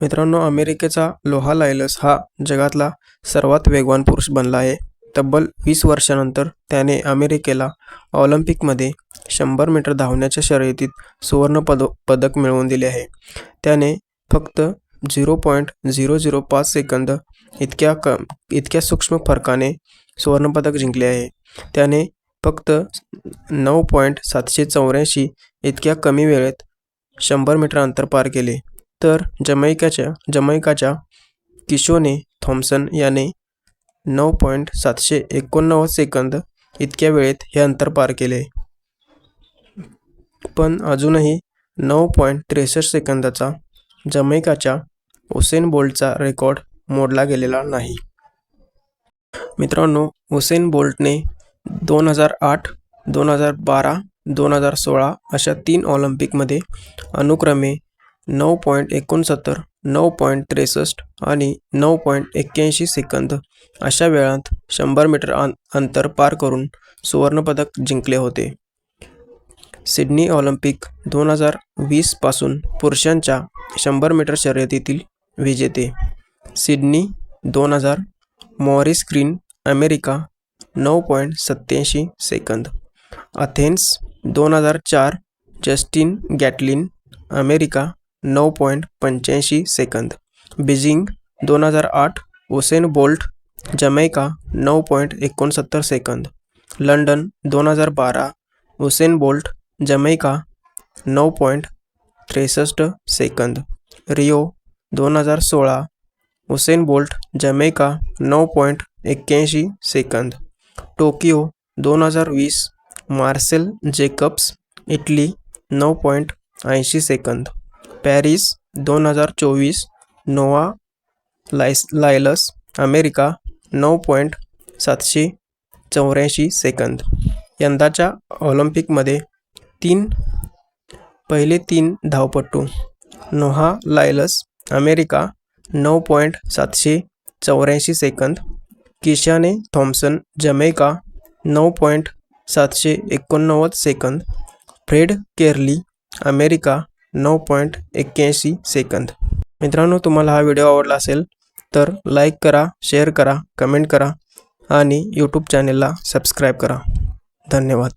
मित्रांनो अमेरिकेचा लोहा लायलस हा जगातला सर्वात वेगवान पुरुष बनला आहे. तब्बल वीस वर्षानंतर त्याने अमेरिकेला ऑलिम्पिकमध्ये शंभर मीटर धावण्याच्या शर्यतीत सुवर्ण पद पदक मिळवून दिले आहे. त्याने फक्त झिरो पॉईंट झिरो झिरो पाच सेकंद इतक्या क इतक्या सूक्ष्म फरकाने सुवर्णपदक जिंकले आहे. त्याने फक्त नऊ पॉईंट सातशे चौऱ्याऐंशी इतक्या कमी वेळेत शंभर मीटर अंतर पार केले. तर जमैकाच्या जमैकाच्या किशोने थॉम्सन याने नऊ पॉईंट सातशे एकोणनव्वद सेकंद इतक्या वेळेत हे अंतर पार केले. पण अजूनही नऊ पॉईंट त्रेसष्ट सेकंदाचा जमैकाच्या उसेन बोल्टचा रेकॉर्ड मोडला गेलेला नाही. मित्रांनो हुसेन बोल्टने दोन हजार आठ दोन हजार बारा दोन हजार सोळा अशा तीन ऑलिम्पिकमध्ये अनुक्रमे नऊ पॉईंट एकोणसत्तर नऊ पॉईंट त्रेसष्ट आणि नऊ पॉईंट एक्क्याऐंशी सेकंद अशा वेळात शंभर मीटर अं अंतर पार करून सुवर्णपदक जिंकले होते. सिडनी ऑलिम्पिक दोन हजार वीसपासून पुरुषांच्या शंभर मीटर शर्यतीतील विजेते. सिडनी दोन हजार मॉरिस ग्रीन अमेरिका नऊ पॉईंट सत्त्याऐंशी सेकंद. अथेन्स दोन हजार चार जस्टिन गॅटलिन अमेरिका नऊ पॉईंट पंच्याऐंशी सेकंद. बीजिंग दोन हजार आठ उसेन बोल्ट जमैका नऊ पॉईंट एकोणसत्तर सेकंद. लंडन दोन हजार बारा उसेन बोल्ट जमैका नऊ पॉईंट त्रेसष्ट सेकंद. रिओ दोन हजार सोळा उसेन बोल्ट जमैका नऊ पॉईंट एक्क्याऐंशी सेकंद. टोकियो दोन हजार वीस मार्सेल जेकब्स इटली नऊ पॉईंट ऐंशी सेकंद. पॅरिस दोन हजार चोवीस नोवा लायस लायलस अमेरिका नऊ पॉईंट सातशे चौऱ्याऐंशी सेकंद. यंदाच्या ऑलिम्पिकमध्ये तीन पहिले तीन धावपटू नोहा लायलस अमेरिका नऊ पॉईंट सातशे चौऱ्याऐंशी सेकंद किशाने थॉम्सन जमैका नऊ पॉईंट सातशे एकोणनव्वद सेकंद फ्रेड केरली अमेरिका नऊ पॉईंट एक्क्याऐंशी सेकंद. मित्रांनो तुम्हाला हा व्हिडिओ आवडला असेल तर लाईक करा शेअर करा कमेंट करा आणि यूट्यूब चॅनेलला सबस्क्राईब करा. धन्यवाद.